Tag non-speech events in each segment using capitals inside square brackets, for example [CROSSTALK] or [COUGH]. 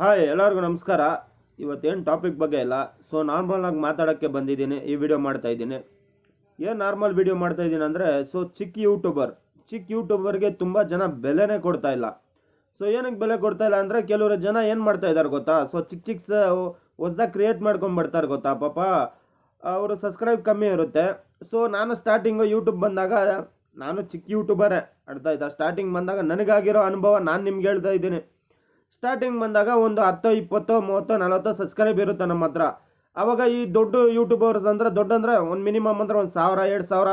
Hi, ಎಲ್ಲರಿಗೂ ನಮಸ್ಕಾರ. ಇವತ್ತೇನು ಟಾಪಿಕ್ ಬಗ್ಗೆ ಇಲ್ಲ. ಸೊ ನಾರ್ಮಲಾಗಿ ಮಾತಾಡೋಕ್ಕೆ ಬಂದಿದ್ದೀನಿ. ಈ ವಿಡಿಯೋ ಮಾಡ್ತಾ ಇದ್ದೀನಿ. ಏನು ನಾರ್ಮಲ್ ವಿಡಿಯೋ ಮಾಡ್ತಾ ಇದ್ದೀನಿ ಅಂದರೆ ಸೊ ಚಿಕ್ಕ ಯೂಟ್ಯೂಬರ್ ಚಿಕ್ಕ ಯೂಟ್ಯೂಬರ್ಗೆ ತುಂಬ ಜನ ಬೆಲೆನೇ ಕೊಡ್ತಾ ಇಲ್ಲ. ಸೊ ಏನಕ್ಕೆ ಬೆಲೆ ಕೊಡ್ತಾ ಇಲ್ಲ ಅಂದರೆ, ಕೆಲವರು ಜನ ಏನು ಮಾಡ್ತಾ ಇದ್ದಾರೆ ಗೊತ್ತಾ? ಸೊ ಚಿಕ್ಕ ಚಿಕ್ಕ ಹೊಸ್ದಾಗಿ ಕ್ರಿಯೇಟ್ ಮಾಡ್ಕೊಂಡ್ಬಿಡ್ತಾರೆ ಗೊತ್ತಾ, ಪಾಪ? ಅವರು ಸಬ್ಸ್ಕ್ರೈಬ್ ಕಮ್ಮಿ ಇರುತ್ತೆ. ಸೊ ನಾನು ಸ್ಟಾರ್ಟಿಂಗು ಯೂಟ್ಯೂಬ್ ಬಂದಾಗ, ನಾನು ಚಿಕ್ಕ ಯೂಟ್ಯೂಬರೇ ಅರ್ಥ ಆಯ್ತಾ? ಸ್ಟಾರ್ಟಿಂಗ್ ಬಂದಾಗ ನನಗಾಗಿರೋ ಅನುಭವ ನಾನು ನಿಮ್ಗೆ ಹೇಳ್ತಾ ಇದ್ದೀನಿ. ಸ್ಟಾರ್ಟಿಂಗ್ ಬಂದಾಗ ಒಂದು ಹತ್ತು, ಇಪ್ಪತ್ತು, ಮೂವತ್ತು, ನಲವತ್ತು ಸಬ್ಸ್ಕ್ರೈಬ್ ಇರುತ್ತೆ ನಮ್ಮ ಹತ್ರ. ಆವಾಗ ಈ ದೊಡ್ಡ ಯೂಟ್ಯೂಬರ್ಸ್ ಅಂದ್ರೆ ದೊಡ್ಡ ಅಂದರೆ ಒಂದು ಮಿನಿಮಮ್ ಅಂದ್ರೆ ಒಂದು ಸಾವಿರ, ಎರಡು ಸಾವಿರ,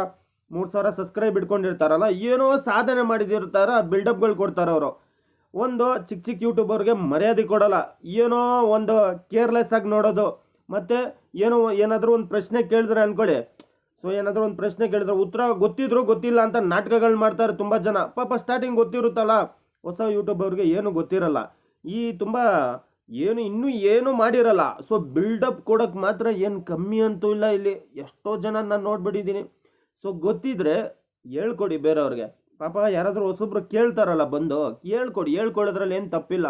ಮೂರು ಸಾವಿರ ಸಬ್ಸ್ಕ್ರೈಬ್ ಇಟ್ಕೊಂಡಿರ್ತಾರಲ್ಲ, ಏನೋ ಸಾಧನೆ ಮಾಡಿದಿರ್ತಾರ ಬಿಲ್ಡಪ್ಗಳು ಕೊಡ್ತಾರೆ ಅವರು. ಒಂದು ಚಿಕ್ಕ ಚಿಕ್ಕ ಯೂಟ್ಯೂಬರ್ಗೆ ಮರ್ಯಾದೆ ಕೊಡೋಲ್ಲ, ಏನೋ ಒಂದು ಕೇರ್ಲೆಸ್ ಆಗಿ ನೋಡೋದು. ಮತ್ತು ಏನೋ ಏನಾದರೂ ಒಂದು ಪ್ರಶ್ನೆ ಕೇಳಿದ್ರೆ ಅನ್ಕೊಳ್ಳಿ. ಸೊ ಏನಾದರೂ ಒಂದು ಪ್ರಶ್ನೆ ಕೇಳಿದ್ರೆ ಉತ್ತರ ಗೊತ್ತಿದ್ರು ಗೊತ್ತಿಲ್ಲ ಅಂತ ನಾಟಕಗಳು ಮಾಡ್ತಾರೆ ತುಂಬ ಜನ. ಪಾಪ ಸ್ಟಾರ್ಟಿಂಗ್ ಗೊತ್ತಿರುತ್ತಲ್ಲ, ಹೊಸ ಯೂಟ್ಯೂಬರ್ಗೆ ಏನು ಗೊತ್ತಿರಲ್ಲ. ಈ ತುಂಬ ಏನು, ಇನ್ನೂ ಏನು ಮಾಡಿರಲ್ಲ. ಸೊ ಬಿಲ್ಡಪ್ ಕೊಡೋಕ್ಕೆ ಮಾತ್ರ ಏನು ಕಮ್ಮಿ ಅಂತೂ ಇಲ್ಲ ಇಲ್ಲಿ. ಎಷ್ಟೋ ಜನ ನಾನು ನೋಡ್ಬಿಟ್ಟಿದ್ದೀನಿ. ಸೊ ಗೊತ್ತಿದ್ರೆ ಹೇಳ್ಕೊಡಿ ಬೇರೆಯವ್ರಿಗೆ. ಪಾಪ ಯಾರಾದರೂ ಹೊಸೊಬ್ರು ಕೇಳ್ತಾರಲ್ಲ ಬಂದು, ಕೇಳ್ಕೊಡಿ. ಹೇಳ್ಕೊಡೋದ್ರಲ್ಲಿ ಏನು ತಪ್ಪಿಲ್ಲ.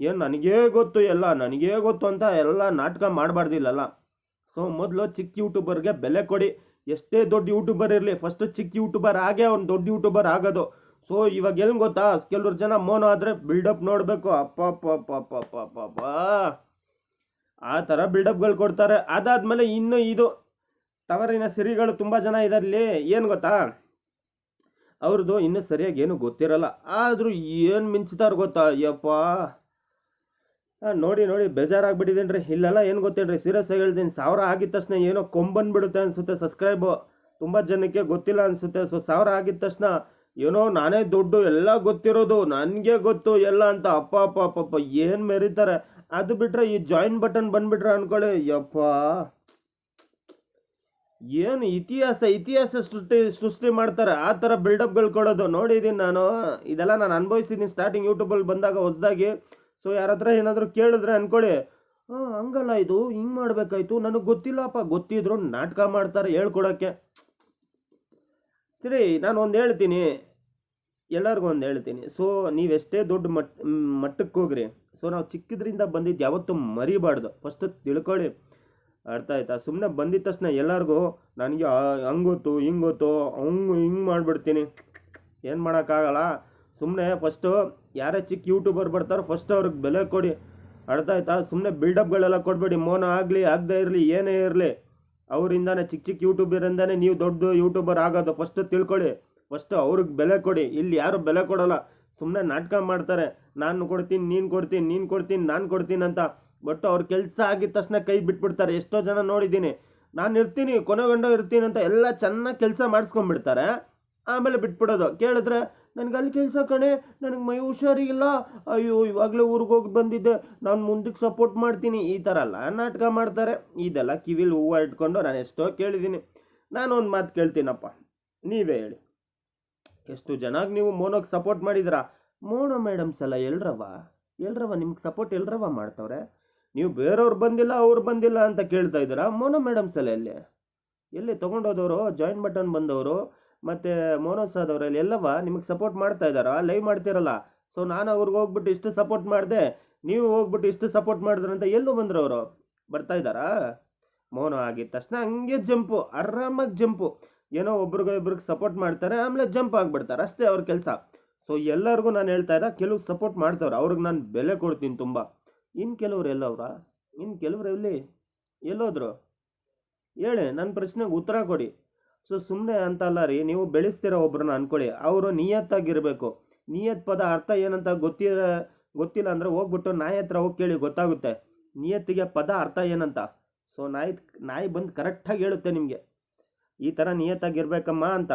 ಏನು ನನಗೇ ಗೊತ್ತು ಎಲ್ಲ, ನನಗೇ ಗೊತ್ತು ಅಂತ ಎಲ್ಲ ನಾಟಕ ಮಾಡಬಾರ್ದಿಲ್ಲಲ್ಲ. ಸೊ ಮೊದಲು ಚಿಕ್ಕ ಯೂಟ್ಯೂಬರ್ಗೆ ಬೆಲೆ ಕೊಡಿ. ಎಷ್ಟೇ ದೊಡ್ಡ ಯೂಟ್ಯೂಬರ್ ಇರಲಿ ಫಸ್ಟ್ ಚಿಕ್ಕ ಯೂಟ್ಯೂಬರ್ ಆಗೇ ಅವ್ನು ದೊಡ್ಡ ಯೂಟ್ಯೂಬರ್ ಆಗೋದು. ಸೊ ಇವಾಗ ಎಲ್ಲಿ ಗೊತ್ತಾ ಕೆಲವ್ರು ಜನ ಮೋನೋ ಆದರೆ ಬಿಲ್ಡಪ್ ನೋಡಬೇಕು ಅಪ್ಪ ಅಪ್ಪ ಅಪ್ಪ ಅಪ್ಪ ಅಪ್ಪ ಅಪ್ಪ ಅಪ್ಪ. ಆ ಥರ ಬಿಲ್ಡಪ್ಗಳು ಕೊಡ್ತಾರೆ ಅದಾದಮೇಲೆ ಇನ್ನು ಇದು ತವರಿನ ಸಿರಿಗಳು ತುಂಬ ಜನ ಇದರಲ್ಲಿ ಏನು ಗೊತ್ತಾ ಅವ್ರದ್ದು ಇನ್ನೂ ಸರಿಯಾಗಿ ಏನು ಗೊತ್ತಿರಲ್ಲ ಆದರೂ ಏನು ಮಿಂಚ್ತಾರೆ ಗೊತ್ತಾ ಯಪ್ಪ ನೋಡಿ ನೋಡಿ ಬೇಜಾರಾಗ್ಬಿಟ್ಟಿದ್ದೀನಿ ರೀ ಇಲ್ಲೆಲ್ಲ ಏನು ಗೊತ್ತೇನ್ರಿ ಸೀರಿಯಸ್ ಆಗಿ ಹೇಳ್ತೀನಿ ಸಾವಿರ ಆಗಿದ ತಕ್ಷಣ ಏನೋ ಕೊಂಬಂದ್ಬಿಡುತ್ತೆ ಅನಿಸುತ್ತೆ ಸಬ್ಸ್ಕ್ರೈಬು ತುಂಬ ಜನಕ್ಕೆ ಗೊತ್ತಿಲ್ಲ ಅನಿಸುತ್ತೆ ಸೊ ಸಾವಿರ ಆಗಿದ ತಕ್ಷಣ ಏನೋ ನಾನೇ ದುಡ್ಡು ಎಲ್ಲ ಗೊತ್ತಿರೋದು, ನನಗೆ ಗೊತ್ತು ಎಲ್ಲ ಅಂತ ಅಪ್ಪ ಅಪ್ಪ ಅಪ್ಪ ಏನು ಮೆರೀತಾರೆ? ಅದು ಬಿಟ್ಟರೆ ಈ ಜಾಯಿನ್ ಬಟನ್ ಬಂದುಬಿಟ್ರೆ ಅನ್ಕೊಳ್ಳಿ. ಯಪ್ಪ. ಏನು ಇತಿಹಾಸ ಇತಿಹಾಸ ಸೃಷ್ಟಿ ಸೃಷ್ಟಿ ಮಾಡ್ತಾರೆ? ಆ ಥರ ಬಿಲ್ಡಪ್ಗಳು ಕೊಡೋದು. ನೋಡಿದ್ದೀನಿ ನಾನು. ಇದೆಲ್ಲ ನಾನು ಅನುಭವಿಸಿದ್ದೀನಿ ಸ್ಟಾರ್ಟಿಂಗ್ ಯೂಟ್ಯೂಬಲ್ಲಿ ಬಂದಾಗ ಹೊಸ್ದಾಗಿ. ಸೊ ಯಾರ ಹತ್ರ ಏನಾದರೂ ಕೇಳಿದ್ರೆ ಅನ್ಕೊಳ್ಳಿ. ಹಾಂ ಹಂಗಲ್ಲ ಇದು. ಹಿಂಗೆ ಮಾಡಬೇಕಾಯ್ತು. ನನಗೆ ಗೊತ್ತಿಲ್ಲಪ್ಪ. ಗೊತ್ತಿದ್ರು ನಾಟಕ ಮಾಡ್ತಾರೆ ಹೇಳ್ಕೊಡೋಕ್ಕೆ. ಸರಿ ನಾನು ಒಂದು ಹೇಳ್ತೀನಿ. ಎಲ್ಲರಿಗೂ ಒಂದು ಹೇಳ್ತೀನಿ. ಸೊ ನೀವೆಷ್ಟೇ ದೊಡ್ಡ ಮಟ್ ಮಟ್ಟಕ್ಕೆ ಹೋಗ್ರಿ. ಸೊ ನಾವು ಚಿಕ್ಕದ್ರಿಂದ ಬಂದಿದ್ದು ಯಾವತ್ತೂ ಮರಿಬಾರ್ದು. ಫಸ್ಟ್ ತಿಳ್ಕೊಳ್ಳಿ. ಅರ್ಥ ಆಯ್ತಾ? ಸುಮ್ಮನೆ ಬಂದಿದ ತಕ್ಷಣ ಎಲ್ಲರಿಗೂ ನನಗೆ ಹಂಗೊತ್ತು, ಹಿಂಗೊತ್ತು, ಹಿಂಗೆ ಗೊತ್ತು ಹಂಗೆ ಹಿಂಗೆ ಮಾಡಿಬಿಡ್ತೀನಿ. ಏನು ಮಾಡೋಕ್ಕಾಗಲ್ಲ. ಸುಮ್ಮನೆ ಫಸ್ಟು ಯಾರೇ ಚಿಕ್ಕ ಯೂಟ್ಯೂಬರ್ ಬರ್ತಾರೋ ಫಸ್ಟ್ ಅವ್ರಿಗೆ ಬೆಲೆ ಕೊಡಿ. ಅರ್ಥ ಆಯ್ತಾ? ಸುಮ್ಮನೆ ಬಿಲ್ಡಪ್ಗಳೆಲ್ಲ ಕೊಡಬೇಡಿ. ಮೌನ ಆಗಲಿ, ಆಗದೇ ಇರಲಿ, ಏನೇ ಇರಲಿ. ಅವರಿಂದಾನೆ, ಚಿಕ್ಕ ಚಿಕ್ಕ ಯೂಟ್ಯೂಬರಿಂದಾನೆ ನೀವು ದೊಡ್ಡ ಯೂಟ್ಯೂಬರ್ ಆಗೋದು. ಫಸ್ಟ್ ತಿಳ್ಕೊಳ್ಳಿ. ಫಸ್ಟ್ ಅವ್ರಿಗೆ ಬೆಲೆ ಕೊಡಿ. ಇಲ್ಲಿ ಯಾರು ಬೆಲೆ ಕೊಡಲ್ಲ. ಸುಮ್ಮನೆ ನಾಟಕ ಮಾಡ್ತಾರೆ. ನಾನು ಕೊಡ್ತೀನಿ, ನೀನು ಕೊಡ್ತೀನಿ ನೀನು ಕೊಡ್ತೀನಿ, ನಾನು ಕೊಡ್ತೀನಿ ಅಂತ. ಬಟ್ ಅವ್ರ ಕೆಲಸ ಆಗಿದ ತಕ್ಷಣ ಕೈ ಬಿಟ್ಬಿಡ್ತಾರೆ. ಎಷ್ಟೋ ಜನ ನೋಡಿದ್ದೀನಿ. ನಾನು ಇರ್ತೀನಿ ಕೊನೆಗೊಂಡ ಇರ್ತೀನಿ ಅಂತ ಎಲ್ಲ ಚೆನ್ನಾಗಿ ಕೆಲಸ ಮಾಡಿಸ್ಕೊಂಡ್ಬಿಡ್ತಾರೆ. ಆಮೇಲೆ ಬಿಟ್ಬಿಡೋದು. ಕೇಳಿದ್ರೆ, ನನಗೆ ಅಲ್ಲಿ ಕೆಲಸ ಕಣೆ, ನನಗೆ ಮೈ ಹುಷಾರಿಗಿಲ್ಲ ಅಯ್ಯೋ, ಇವಾಗಲೇ ಊರಿಗೆ ಹೋಗಿ ಬಂದಿದ್ದೆ. ನಾನು ಮುಂದಕ್ಕೆ ಸಪೋರ್ಟ್ ಮಾಡ್ತೀನಿ. ಈ ಥರ ಎಲ್ಲ ನಾಟಕ ಮಾಡ್ತಾರೆ. ಇದೆಲ್ಲ ಕಿವಿಲಿ ಹೂವು ಇಟ್ಕೊಂಡು ನಾನು ಎಷ್ಟೋ ಕೇಳಿದ್ದೀನಿ. ನಾನು ಒಂದು ಮಾತು ಕೇಳ್ತೀನಪ್ಪ. ನೀವೇ ಹೇಳಿ. ಎಷ್ಟು ಜನಕ್ಕೆ ನೀವು ಮೋನೋಗೆ ಸಪೋರ್ಟ್ ಮಾಡಿದಿರಾ? ಮೋನೋ ಮೇಡಮ್ಸ್ ಎಲ್ಲ ಎಲ್ರವ ಎಲ್ರವ ನಿಮ್ಗೆ ಸಪೋರ್ಟ್ ಎಲ್ರವ ಮಾಡ್ತವ್ರೆ? ನೀವು ಬೇರೆಯವ್ರು ಬಂದಿಲ್ಲ, ಅವ್ರು ಬಂದಿಲ್ಲ ಅಂತ ಕೇಳ್ತಾ ಇದ್ದೀರಾ? ಮೋನೋ ಮೇಡಮ್ಸ್ ಎಲ್ಲ ಎಲ್ಲಿ? ಎಲ್ಲಿ ತೊಗೊಂಡೋದವರು? ಜಾಯಿನ್ ಬಟನ್ ಬಂದವರು? ಮತ್ತು ಮೋನೋಸ್ ಅಲ್ಲಿ ಎಲ್ಲವ ನಿಮಗೆ ಸಪೋರ್ಟ್ ಮಾಡ್ತಾ ಇದ್ದಾರಾ? ಲೈವ್ ಮಾಡ್ತಿರಲ್ಲ? ಸೊ ನಾನು ಅವ್ರಿಗೆ ಹೋಗ್ಬಿಟ್ಟು ಇಷ್ಟು ಸಪೋರ್ಟ್ ಮಾಡಿದೆ, ನೀವು ಹೋಗ್ಬಿಟ್ಟು ಇಷ್ಟು ಸಪೋರ್ಟ್ ಮಾಡಿದ್ರು ಅಂತ ಎಲ್ಲೂ ಬಂದರು ಅವರು? ಬರ್ತಾ ಇದ್ದಾರಾ? ಮೋನೋ ಆಗಿದ ತಕ್ಷಣ ಹಂಗೆ ಜಂಪು ಆರಾಮಾಗಿ ಜಂಪು ಏನೋ ಒಬ್ರಿಗೆ ಇಬ್ರಿಗೆ ಸಪೋರ್ಟ್ ಮಾಡ್ತಾರೆ, ಆಮೇಲೆ ಜಂಪ್ ಆಗಿಬಿಡ್ತಾರೆ. ಅಷ್ಟೇ ಅವ್ರ ಕೆಲಸ. ಸೊ ಎಲ್ಲರಿಗೂ ನಾನು ಹೇಳ್ತಾ ಇದ್ದ ಕೆಲವು ಸಪೋರ್ಟ್ ಮಾಡ್ತಾವ್ರೆ. ಅವ್ರಿಗೆ ನಾನು ಬೆಲೆ ಕೊಡ್ತೀನಿ ತುಂಬ. ಇನ್ನು ಕೆಲವ್ರು ಎಲ್ಲವ್ರ? ಇನ್ನು ಕೆಲವ್ರು ಎಲ್ಲಿ? ಎಲ್ಲೋದ್ರು? ಹೇಳಿ ನನ್ನ ಪ್ರಶ್ನೆಗೆ ಉತ್ತರ ಕೊಡಿ. ಸೊ ಸುಮ್ಮನೆ ಅಂತಲ್ಲ ರೀ, ನೀವು ಬೆಳೆಸ್ತೀರ ಒಬ್ರನ್ನ ಅಂದ್ಕೊಳ್ಳಿ ಅವರು ನಿಯತ್ತಾಗಿರಬೇಕು. ನಿಯತ್ ಪದ ಅರ್ಥ ಏನಂತ ಗೊತ್ತಿರ, ಗೊತ್ತಿಲ್ಲ ಅಂದರೆ ಹೋಗ್ಬಿಟ್ಟು ನಾಯಿ ಹತ್ರ ಹೋಗಿ ಕೇಳಿ ಗೊತ್ತಾಗುತ್ತೆ. ನಿಯತ್ತಿಗೆ ಪದ ಅರ್ಥ ಏನಂತ? ಸೊ ನಾಯಿ ನಾಯಿ ಬಂದು ಕರೆಕ್ಟಾಗಿ ಹೇಳುತ್ತೆ ನಿಮಗೆ. ಈ ಥರ ನಿಯತ್ತಾಗಿರ್ಬೇಕಮ್ಮ ಅಂತ.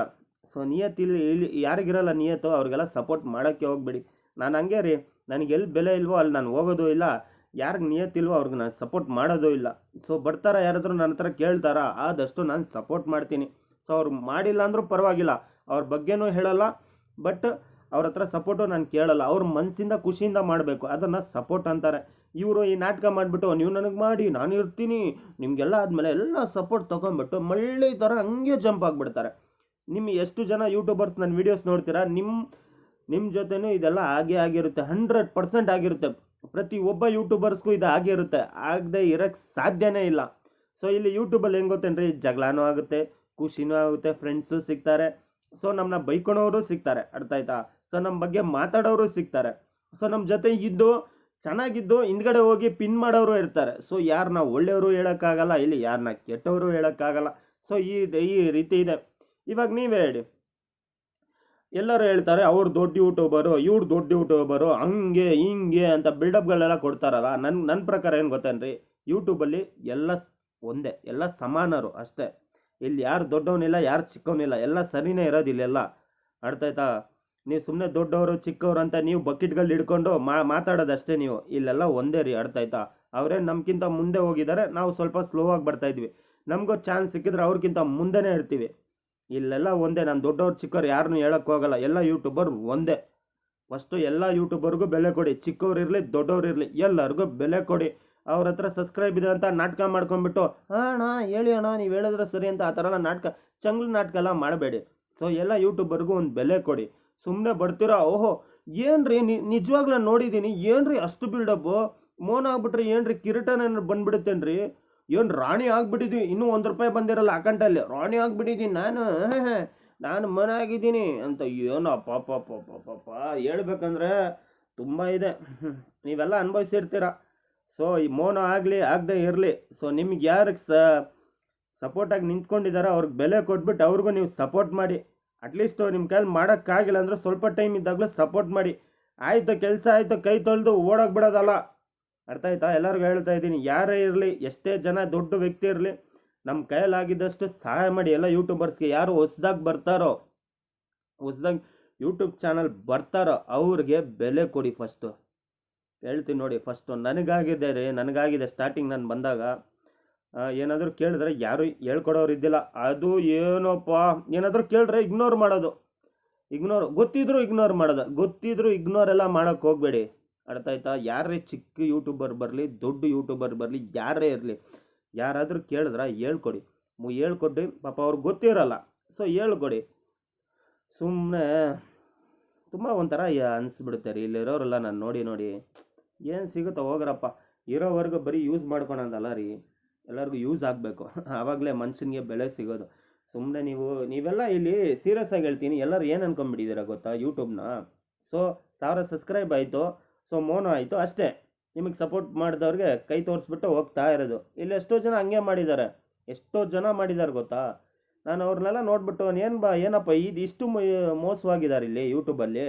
ಸೊ ನಿಯತ್ತಿಲ್ಲಿ ಇಲ್ಲಿ ಯಾರಿಗಿರಲ್ಲ ನಿಯತ್ತು, ಅವ್ರಿಗೆಲ್ಲ ಸಪೋರ್ಟ್ ಮಾಡೋಕ್ಕೆ ಹೋಗ್ಬೇಡಿ. ನಾನು ಹಂಗೆ ರೀ, ನನಗೆ ಎಲ್ಲಿ ಬೆಲೆ ಇಲ್ವೋ ಅಲ್ಲಿ ನಾನು ಹೋಗೋದು ಇಲ್ಲ. ಯಾರಿಗೆ ನಿಯತ್ತಿಲ್ವೋ ಅವ್ರಿಗೆ ನಾನು ಸಪೋರ್ಟ್ ಮಾಡೋದು ಇಲ್ಲ. ಸೊ ಬರ್ತಾರ ಯಾರಾದರೂ ನನ್ನ ಹತ್ರ ಕೇಳ್ತಾರ, ಆದಷ್ಟು ನಾನು ಸಪೋರ್ಟ್ ಮಾಡ್ತೀನಿ. ಸೊ ಅವ್ರು ಮಾಡಿಲ್ಲ ಅಂದರೂ ಪರವಾಗಿಲ್ಲ. ಅವ್ರ ಬಗ್ಗೆನೂ ಹೇಳಲ್ಲ ಬಟ್ ಅವ್ರ ಹತ್ರ ಸಪೋರ್ಟು ನಾನು ಕೇಳಲ್ಲ. ಅವ್ರ ಮನಸ್ಸಿಂದ ಖುಷಿಯಿಂದ ಮಾಡಬೇಕು. ಅದನ್ನು ಸಪೋರ್ಟ್ ಅಂತಾರೆ. ಇವರು ಈ ನಾಟಕ ಮಾಡಿಬಿಟ್ಟು, ನೀವು ನನಗೆ ಮಾಡಿ, ನಾನು ಇರ್ತೀನಿ. ನಿಮಗೆಲ್ಲ ಆದಮೇಲೆ ಎಲ್ಲ ಸಪೋರ್ಟ್ ತೊಗೊಂಡ್ಬಿಟ್ಟು ಮಳ್ಳಿ ಥರ ಹಂಗೆ ಜಂಪ್ ಆಗಿಬಿಡ್ತಾರೆ. ನಿಮ್ಮ ಎಷ್ಟು ಜನ ಯೂಟ್ಯೂಬರ್ಸ್ ನನ್ನ ವೀಡಿಯೋಸ್ ನೋಡ್ತೀರಾ ನಿಮ್ಮ ನಿಮ್ಮ ಜೊತೆನೂ ಇದೆಲ್ಲ ಆಗೇ ಆಗಿರುತ್ತೆ ಹಂಡ್ರೆಡ್ ಪರ್ಸೆಂಟ್ ಆಗಿರುತ್ತೆ. ಪ್ರತಿ ಒಬ್ಬ ಯೂಟ್ಯೂಬರ್ಸ್ಗೂ ಇದು ಆಗಿರುತ್ತೆ ಆಗದೆ ಇರೋಕ್ಕೆ ಸಾಧ್ಯನೇ ಇಲ್ಲ. ಸೊ ಇಲ್ಲಿ ಯೂಟ್ಯೂಬಲ್ಲಿ ಹೆಂಗೆ ಗೊತ್ತೇನ್ರಿ? ಜಗಳನೂ ಆಗುತ್ತೆ, ಖುಷಿನೂ ಆಗುತ್ತೆ ಫ್ರೆಂಡ್ಸು ಸಿಗ್ತಾರೆ. ಸೊ ನಮ್ಮನ್ನ ಬೈಕೊಳೋರು ಸಿಗ್ತಾರೆ, ಅರ್ಥ ಆಯ್ತಾ? ಸೊ ನಮ್ಮ ಬಗ್ಗೆ ಮಾತಾಡೋರು ಸಿಗ್ತಾರೆ. ಸೊ ನಮ್ಮ ಜೊತೆ ಇದ್ದು ಚೆನ್ನಾಗಿದ್ದು ಹಿಂದ್ಗಡೆ ಹೋಗಿ ಪಿನ್ ಮಾಡೋರು ಇರ್ತಾರೆ. ಸೊ ಯಾರನ್ನ ಒಳ್ಳೆಯವರು ಹೇಳೋಕ್ಕಾಗಲ್ಲ, ಇಲ್ಲಿ ಯಾರನ್ನ ಕೆಟ್ಟವರು ಹೇಳೋಕ್ಕಾಗಲ್ಲ. ಸೊ ಈ ಈ ರೀತಿ ಇದೆ. ಇವಾಗ ನೀವೇ ಹೇಳಿ. ಎಲ್ಲರೂ ಹೇಳ್ತಾರೆ, ಅವ್ರು ದೊಡ್ಡ ಯೂಟ್ಯೂಬರು ಇವ್ರು ದೊಡ್ಡ ಯೂಟ್ಯೂಬರು ಹಂಗೆ, ಹಿಂಗೆ ಅಂತ ಬಿಲ್ಡಪ್ಗಳೆಲ್ಲ ಕೊಡ್ತಾರಲ್ಲ ನನ್ನ ನನ್ನ ಪ್ರಕಾರ ಏನು ಗೊತ್ತೇನ್ರಿ? ಯೂಟ್ಯೂಬಲ್ಲಿ ಎಲ್ಲ ಒಂದೇ, ಎಲ್ಲ ಸಮಾನರು ಅಷ್ಟೇ. ಇಲ್ಲಿ ಯಾರು ದೊಡ್ಡವನಿಲ್ಲ, ಯಾರು ಚಿಕ್ಕವನಿಲ್ಲ, ಎಲ್ಲ ಸರಿನೇ ಇರೋದಿಲ್ಲೆಲ್ಲ ಅರ್ಥ ಆಯ್ತಾ ನೀವು ಸುಮ್ಮನೆ ದೊಡ್ಡವರು, ಚಿಕ್ಕವರು ಅಂತ ನೀವು ಬಕೆಟ್ಗಳು ಹಿಡ್ಕೊಂಡು ಮಾತಾಡೋದಷ್ಟೇ ನೀವು. ಇಲ್ಲೆಲ್ಲ ಒಂದೇ ರೀ ಅರ್ಥ ಆಯ್ತಾ? ನಮಗಿಂತ ಮುಂದೆ ಹೋಗಿದ್ದಾರೆ, ನಾವು ಸ್ವಲ್ಪ ಸ್ಲೋ ಆಗಿ ಬರ್ತಾಯಿದ್ವಿ ನಮಗೂ ಚಾನ್ಸ್ ಸಿಕ್ಕಿದ್ರೆ ಅವ್ರಿಗಿಂತ ಮುಂದೆನೇ ಇರ್ತೀವಿ. ಇಲ್ಲೆಲ್ಲ ಒಂದೇ, ನಾನು ದೊಡ್ಡವ್ರು, ಚಿಕ್ಕವ್ರು ಯಾರನ್ನೂ ಹೇಳೋಕ್ಕೆ ಹೋಗಲ್ಲ. ಎಲ್ಲ ಯೂಟ್ಯೂಬರ್ ಒಂದೇ. ಫಸ್ಟು ಎಲ್ಲ ಯೂಟ್ಯೂಬರ್ಗೂ ಬೆಲೆ ಕೊಡಿ. ಚಿಕ್ಕವ್ರು ಇರಲಿ, ದೊಡ್ಡವ್ರು ಇರಲಿ, ಎಲ್ಲರಿಗೂ ಬೆಲೆ ಕೊಡಿ. ಅವ್ರ ಹತ್ರ ಸಬ್ಸ್ಕ್ರೈಬ್ ಇದೆ ಅಂತ ನಾಟಕ ಮಾಡ್ಕೊಂಡ್ಬಿಟ್ಟು ಹಾಂ ಅಣ್ಣ, ಹೇಳಿ ಅಣ್ಣ, ನೀವು ಹೇಳಿದ್ರೆ ಸರಿ ಅಂತ ಆ ಥರ ಎಲ್ಲ ನಾಟಕ, ಚಂಗ್ಲು ನಾಟಕ ಎಲ್ಲ ಮಾಡಬೇಡಿ. ಸೊ, ಎಲ್ಲ ಯೂಟ್ಯೂಬರ್ಗೂ ಒಂದು ಬೆಲೆ ಕೊಡಿ. ಸುಮ್ಮನೆ ಬರ್ತೀರಾ? ಓಹೋ, ಏನ್ರಿ ನಿ, ನಿಜವಾಗ್ಲೂ ನೋಡಿದ್ದೀನಿ. ಏನ್ರಿ ಅಷ್ಟು ಬಿಲ್ಡಪ್ಪು ಮೋನ್ ಆಗ್ಬಿಟ್ರೆ ಏನ್ರಿ ಕಿರೀಟನ ಬಂದ್ಬಿಡುತ್ತೇನ್ರಿ? ಏನು ರಾಣಿ ಆಗ್ಬಿಟ್ಟಿದ್ವಿ. ಇನ್ನೂ ಒಂದು ರೂಪಾಯಿ ಬಂದಿರಲ್ಲ ಅಕೌಂಟಲ್ಲಿ ರಾಣಿ ಆಗ್ಬಿಟ್ಟಿದ್ದೀನಿ ನಾನು. ನಾನು ಮನ ಆಗಿದ್ದೀನಿ ಅಂತ ಏನೋ ಪಾಪ ಪಾಪ ಪಾಪ ಹೇಳ್ಬೇಕಂದ್ರೆ ತುಂಬ ಇದೆ. ನೀವೆಲ್ಲ ಅನುಭವಿಸಿರ್ತೀರ. ಸೊ ಈ ಮೋನ ಆಗಲಿ, ಆಗದೆ ಇರಲಿ. ಸೊ ನಿಮ್ಗೆ ಯಾರಿಗೆ ಸಪೋರ್ಟ್ ಸಪೋರ್ಟಾಗಿ ನಿಂತ್ಕೊಂಡಿದ್ದಾರೋ ಅವ್ರಿಗೆ ಬೆಲೆ ಕೊಟ್ಬಿಟ್ಟು ಅವ್ರಿಗೂ ನೀವು ಸಪೋರ್ಟ್ ಮಾಡಿ. ಅಟ್ಲೀಸ್ಟ್ ನಿಮ್ಮ ಕೈಲಿ ಮಾಡೋಕ್ಕಾಗಿಲ್ಲ ಅಂದ್ರೆ ಸ್ವಲ್ಪ ಟೈಮ್ ಇದ್ದಾಗಲೂ ಸಪೋರ್ಟ್ ಮಾಡಿ. ಆಯಿತು ಕೆಲಸ ಆಯಿತು, ಕೈ ತೊಳೆದು ಓಡೋಗಿ ಬಿಡೋದಲ್ಲ. ಅರ್ಥ ಆಯ್ತಾ? ಎಲ್ಲರಿಗೂ ಹೇಳ್ತಾ ಇದ್ದೀನಿ, ಯಾರೇ ಇರಲಿ, ಎಷ್ಟೇ ಜನ ದೊಡ್ಡ ವ್ಯಕ್ತಿ ಇರಲಿ ನಮ್ಮ ಕೈಯಲ್ಲಾಗಿದ್ದಷ್ಟು ಸಹಾಯ ಮಾಡಿ. ಎಲ್ಲ ಯೂಟ್ಯೂಬರ್ಸ್ಗೆ ಯಾರು ಹೊಸ್ದಾಗಿ ಬರ್ತಾರೋ, ಹೊಸ್ದಾಗಿ ಯೂಟ್ಯೂಬ್ ಚಾನಲ್ ಬರ್ತಾರೋ, ಅವ್ರಿಗೆ ಬೆಲೆ ಕೊಡಿ ಫಸ್ಟು ಹೇಳ್ತೀನಿ ನೋಡಿ ಫಸ್ಟು ನನಗಾಗಿದೆ ರೀ, ನನಗಾಗಿದೆ ಸ್ಟಾರ್ಟಿಂಗ್ ನಾನು ಬಂದಾಗ. ಏನಾದರೂ ಕೇಳಿದ್ರೆ ಯಾರು ಹೇಳ್ಕೊಡೋರು ಇದ್ದಿಲ್ಲ. ಅದು ಏನೋಪ್ಪ, ಏನಾದರೂ ಕೇಳಿದ್ರೆ ಇಗ್ನೋರ್ ಮಾಡೋದು. ಇಗ್ನೋರ್ ಗೊತ್ತಿದ್ರು ಇಗ್ನೋರ್ ಮಾಡೋದು. ಗೊತ್ತಿದ್ರು ಇಗ್ನೋರ್ ಎಲ್ಲ ಮಾಡೋಕ್ಕೆ ಹೋಗಬೇಡಿ. ಅರ್ಥ ಆಯ್ತಾ? ಯಾರೇ ಚಿಕ್ಕ ಯೂಟ್ಯೂಬರ್ ಬರಲಿ, ದೊಡ್ಡ ಯೂಟ್ಯೂಬರ್ ಬರಲಿ, ಯಾರೇ ಇರಲಿ, ಯಾರಾದರೂ ಕೇಳಿದ್ರೆ ಹೇಳ್ಕೊಡಿ. ಮು, ಹೇಳ್ಕೊಡಿ, ಪಾಪ ಅವ್ರಿಗೆ ಗೊತ್ತಿರಲ್ಲ. ಸೊ ಹೇಳ್ಕೊಡಿ. ಸುಮ್ಮನೆ ತುಂಬ ಒಂಥರ ಅನಿಸ್ಬಿಡುತ್ತೆ ರೀ. ಇಲ್ಲಿರೋರೆಲ್ಲ ನಾನು ನೋಡಿ ನೋಡಿ. ಏನು ಸಿಗುತ್ತೋ ಹೋಗ್ರಪ್ಪ. ಇರೋವರೆಗೂ ಬರೀ ಯೂಸ್ ಮಾಡ್ಕೊಳೋದಲ್ಲ ರೀ. ಎಲ್ಲರಿಗೂ ಯೂಸ್ ಆಗಬೇಕು. ಆವಾಗಲೇ [LAUGHS] ಮನುಷ್ಯನಿಗೆ ಬೆಳೆ ಸಿಗೋದು. ಸುಮ್ಮನೆ ನೀವು, ನೀವೆಲ್ಲ ಇಲ್ಲಿ ಸೀರಿಯಸ್ ಆಗಿ ಹೇಳ್ತೀನಿ. ಎಲ್ಲರೂ ಏನು ಅನ್ಕೊಂಬಿಟ್ಟಿದ್ದೀರಾ ಗೊತ್ತಾ? ಯೂಟ್ಯೂಬ್ನ ಸೊ ಸಾವಿರ ಸಬ್ಸ್ಕ್ರೈಬ್ ಆಯಿತು. ಸೊ ಮೋನೋ ಆಯಿತು ಅಷ್ಟೇ. ನಿಮಗೆ ಸಪೋರ್ಟ್ ಮಾಡಿದವ್ರಿಗೆ ಕೈ ತೋರಿಸ್ಬಿಟ್ಟು ಹೋಗ್ತಾ ಇರೋದು. ಇಲ್ಲಿ ಎಷ್ಟೋ ಜನ ಹಂಗೆ ಮಾಡಿದ್ದಾರೆ. ಎಷ್ಟೋ ಜನ ಮಾಡಿದ್ದಾರೆ ಗೊತ್ತಾ? ನಾನು ಅವ್ರನ್ನೆಲ್ಲ ನೋಡ್ಬಿಟ್ಟು ಏನು ಬಾ, ಏನಪ್ಪ ಇದು ಇಷ್ಟು ಮೋಸವಾಗಿದ್ದಾರೆ ಇಲ್ಲಿ ಯೂಟ್ಯೂಬಲ್ಲಿ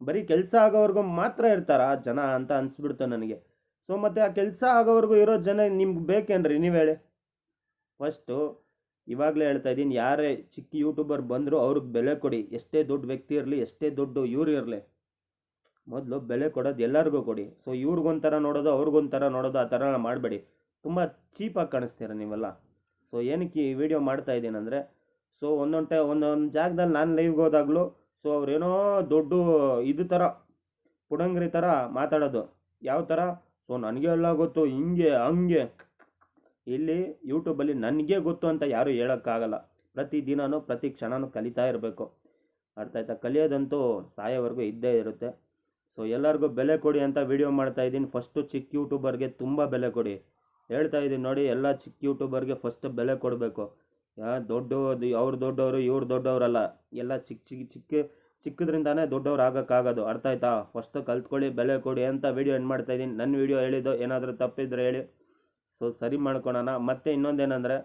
ಬರೀ ಕೆಲಸ ಆಗೋವ್ರಿಗೂ ಮಾತ್ರ ಇರ್ತಾರಾ ಜನ ಅಂತ ಅನಿಸ್ಬಿಡ್ತು ನನಗೆ. ಸೊ ಮತ್ತು ಆ ಕೆಲಸ ಆಗೋವರೆಗೂ ಇರೋ ಜನ ನಿಮ್ಗೆ ಬೇಕೇನ್ರಿ? ನೀವು ಹೇಳಿ. ಫಸ್ಟು ಇವಾಗಲೇ ಹೇಳ್ತಾ ಇದ್ದೀನಿ, ಯಾರೇ ಚಿಕ್ಕ ಯೂಟ್ಯೂಬರ್ ಬಂದರೂ ಅವ್ರಿಗೆ ಬೆಲೆ ಕೊಡಿ. ಎಷ್ಟೇ ದೊಡ್ಡ ವ್ಯಕ್ತಿ ಇರಲಿ, ಎಷ್ಟೇ ದೊಡ್ಡ ಇವ್ರು ಇರಲಿ. ಮೊದಲು ಬೆಲೆ ಕೊಡೋದು ಎಲ್ಲರಿಗೂ ಕೊಡಿ. ಸೊ ಇವ್ರಿಗೊಂಥರ ನೋಡೋದು, ಅವ್ರಿಗೊಂಥರ ನೋಡೋದು, ಆ ಥರ ಮಾಡಬೇಡಿ. ತುಂಬ ಚೀಪಾಗಿ ಕಾಣಿಸ್ತೀರ ನೀವೆಲ್ಲ. ಸೊ ಏನಕ್ಕೆ ಈ ವಿಡಿಯೋ ಮಾಡ್ತಾ ಇದ್ದೀನಂದರೆ ಸೊ ಒಂದೊಂದು ಟೈ, ಒಂದೊಂದು ಜಾಗದಲ್ಲಿ ನಾನು ಲೈವ್ಗೆ ಹೋದಾಗಲೂ, ಸೊ ಅವ್ರೇನೋ ದೊಡ್ಡ ಇದು ಥರ ಪುಡಂಗ್ರಿ ಥರ ಮಾತಾಡೋದು. ಯಾವ ಥರ ಸೊ ನನಗೆ ಎಲ್ಲ ಗೊತ್ತು, ಹಿಂಗೆ, ಹಂಗೆ. ಇಲ್ಲಿ ಯೂಟ್ಯೂಬಲ್ಲಿ ನನಗೆ ಗೊತ್ತು ಅಂತ ಯಾರೂ ಹೇಳೋಕ್ಕಾಗಲ್ಲ. ಪ್ರತಿ ದಿನವೂ ಪ್ರತಿ ಕ್ಷಣನೂ ಕಲಿತಾ ಇರಬೇಕು. ಅರ್ಥ ಆಯ್ತಾ? ಕಲಿಯೋದಂತೂ ಸಾಯೋವರೆಗೂ ಇದ್ದೇ ಇರುತ್ತೆ. ಸೊ ಎಲ್ಲರಿಗೂ ಬೆಲೆ ಕೊಡಿ ಅಂತ ವಿಡಿಯೋ ಮಾಡ್ತಾ ಇದ್ದೀನಿ. ಫಸ್ಟು ಚಿಕ್ಕ ಯೂಟ್ಯೂಬರ್ಗೆ ತುಂಬ ಬೆಲೆ ಕೊಡಿ. ಹೇಳ್ತಾ ಇದ್ದೀನಿ ನೋಡಿ, ಎಲ್ಲ ಚಿಕ್ಕ ಯೂಟ್ಯೂಬರ್ಗೆ ಫಸ್ಟ್ ಬೆಲೆ ಕೊಡಬೇಕು. ಯಾ ದೊಡ್ಡ ಅವ್ರು ದೊಡ್ಡವರು, ಇವ್ರು ದೊಡ್ಡವರಲ್ಲ. ಎಲ್ಲ ಚಿಕ್ಕ ಚಿಕ್ಕ ಚಿಕ್ಕ ಚಿಕ್ಕದ್ರಿಂದಾನೇ ದೊಡ್ಡವ್ರು ಆಗೋಕ್ಕಾಗೋದು ಅರ್ಥ ಆಯ್ತಾ ಫಸ್ಟು ಕಲ್ತ್ಕೊಳ್ಳಿ, ಬೆಲೆ ಕೊಡಿ ಅಂತ ವೀಡಿಯೋ ಎಂಡ್ ಮಾಡ್ತಾ ಇದ್ದೀನಿ. ನನ್ನ ವಿಡಿಯೋ ಹೇಳಿದ್ದು ಏನಾದರೂ ತಪ್ಪಿದ್ರೆ ಹೇಳಿ. ಸೊ ಸರಿ ಮಾಡ್ಕೊಳೋಣ. ಮತ್ತೆ ಇನ್ನೊಂದೇನೆಂದರೆ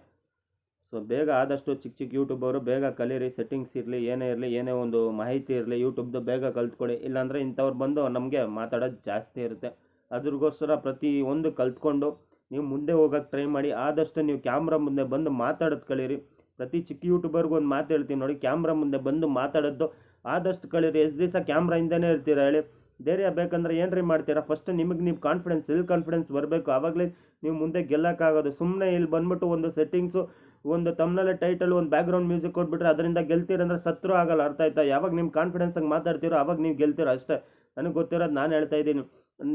ಸೊ ಬೇಗ ಆದಷ್ಟು ಚಿಕ್ಕ ಚಿಕ್ಕ ಯೂಟ್ಯೂಬರು ಬೇಗ ಕಲೀರಿ. ಸೆಟ್ಟಿಂಗ್ಸ್ ಇರಲಿ, ಏನೇ ಇರಲಿ, ಏನೇ ಒಂದು ಮಾಹಿತಿ ಇರಲಿ ಯೂಟ್ಯೂಬ್ದು ಬೇಗ ಕಲ್ತ್ಕೊಳ್ಳಿ. ಇಲ್ಲಾಂದರೆ ಇಂಥವ್ರು ಬಂದು ನಮಗೆ ಮಾತಾಡೋದು ಜಾಸ್ತಿ ಇರುತ್ತೆ. ಅದ್ರಿಗೋಸ್ಕರ ಪ್ರತಿ ಒಂದು ಕಲ್ತ್ಕೊಂಡು ನೀವು ಮುಂದೆ ಹೋಗೋಕ್ಕೆ ಟ್ರೈ ಮಾಡಿ. ಆದಷ್ಟು ನೀವು ಕ್ಯಾಮ್ರಾ ಮುಂದೆ ಬಂದು ಮಾತಾಡೋದು ಕಲೀರಿ. ಪ್ರತಿ ಚಿಕ್ಕ ಯೂಟ್ಯೂಬರ್ಗೂ ಒಂದು ಮಾತು ಹೇಳ್ತೀನಿ ನೋಡಿ. ಕ್ಯಾಮ್ರಾ ಮುಂದೆ ಬಂದು ಮಾತಾಡೋದು ಆದಷ್ಟು ಕಳೀರಿ ಎಷ್ಟು ದಿವಸ ಕ್ಯಾಮ್ರಾ ಹಿಂದೆನೇ ಇರ್ತೀರಾ ಹೇಳಿ. ಧೈರ್ಯ ಬೇಕಂದ್ರೆ ಏನ್ರಿ ಮಾಡ್ತೀರಾ? ಫಸ್ಟ್ ನಿಮಗೆ ನೀವು ಕಾನ್ಫಿಡೆನ್ಸ್ ಸೆಲ್ ಕಾನ್ಫಿಡೆನ್ಸ್ ಬರಬೇಕು. ಆವಾಗಲೇ ನೀವು ಮುಂದೆ ಗೆಲ್ಲಕ್ಕಾಗೋದು. ಸುಮ್ಮನೆ ಇಲ್ಲಿ ಬಂದ್ಬಿಟ್ಟು ಒಂದು ಸೆಟ್ಟಿಂಗ್ಸು ಒಂದು ತಮ್ಮನಲ್ಲೇ ಟೈಟಲ್ ಒಂದು ಬ್ಯಾಕ್ಗ್ರೌಂಡ್ ಮ್ಯೂಸಿಕ್ ಕೊಟ್ಬಿಟ್ರೆ ಅದರಿಂದ ಗೆಲ್ತೀರಂದ್ರೆ ಸತ್ರು ಆಗಲ್ಲ. ಅರ್ಥ ಆಯ್ತಾ? ಯಾವಾಗ ನಿಮ್ಮ ಕಾನ್ಫಿಡೆನ್ಸಾಗಿ ಮಾತಾಡ್ತೀರೋ ಅವಾಗ ನೀವು ಗೆಲ್ತೀರೋ? ಅಷ್ಟೇ. ನನಗೆ ಗೊತ್ತಿರೋದು ನಾನು ಹೇಳ್ತಾ ಇದ್ದೀನಿ.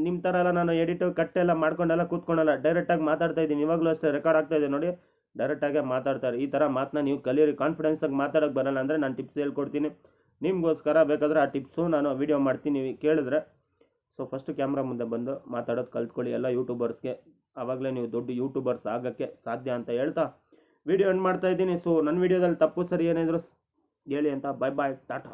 ನಿಮ್ಮ ಥರ ಎಲ್ಲ ನಾನು ಎಡಿಟ್ ಕಟ್ಟೆಲ್ಲ ಮಾಡ್ಕೊಂಡೆಲ್ಲ ಕೂತ್ಕೊಂಡಲ್ಲ ಡೈರೆಕ್ಟಾಗಿ ಮಾತಾಡ್ತಾ ಇದ್ದೀನಿ. ಇವಾಗಲೂ ಅಷ್ಟೇ ರೆಕಾರ್ಡ್ ಆಗ್ತಾ ಇದೆ ನೋಡಿ ಡೈರೆಕ್ಟಾಗೆ ಮಾತಾಡ್ತಾರೆ ಈ ಥರ ಮಾತನ್ನ ನೀವು ಕಲಿಯಿರಿ ಕಾನ್ಫಿಡೆನ್ಸಾಗಿ ಮಾತಾಡೋಕ್ಕೆ ಬರಲ್ಲ ಅಂದರೆ ನಾನು ಟಿಪ್ಸ್ ಹೇಳ್ಕೊಡ್ತೀನಿ. ನಿಮಗೋಸ್ಕರ ಬೇಕಾದರೆ ಆ ಟಿಪ್ಸು ನಾನು ವೀಡಿಯೋ ಮಾಡ್ತೀನಿ ನೀವು ಕೇಳಿದ್ರೆ. ಸೊ ಫಸ್ಟ್ ಕ್ಯಾಮ್ರಾ ಮುಂದೆ ಬಂದು ಮಾತಾಡೋದು ಕಲ್ತ್ಕೊಳ್ಳಿ ಎಲ್ಲ ಯೂಟ್ಯೂಬರ್ಸ್ಗೆ ಆವಾಗಲೇ ನೀವು ದೊಡ್ಡ ಯೂಟ್ಯೂಬರ್ಸ್ ಆಗೋಕ್ಕೆ ಸಾಧ್ಯ ಅಂತ ಹೇಳ್ತಾ ವಿಡಿಯೋ ಎಂಡ್ ಮಾಡ್ತಾ ಇದ್ದೀನಿ. ಸೊ ನನ್ನ ವಿಡಿಯೋದಲ್ಲಿ ತಪ್ಪು ಸರಿ ಏನಿದ್ರು ಹೇಳಿ ಅಂತ ಬಾಯ್ ಬಾಯ್ ಟಾಟಾ.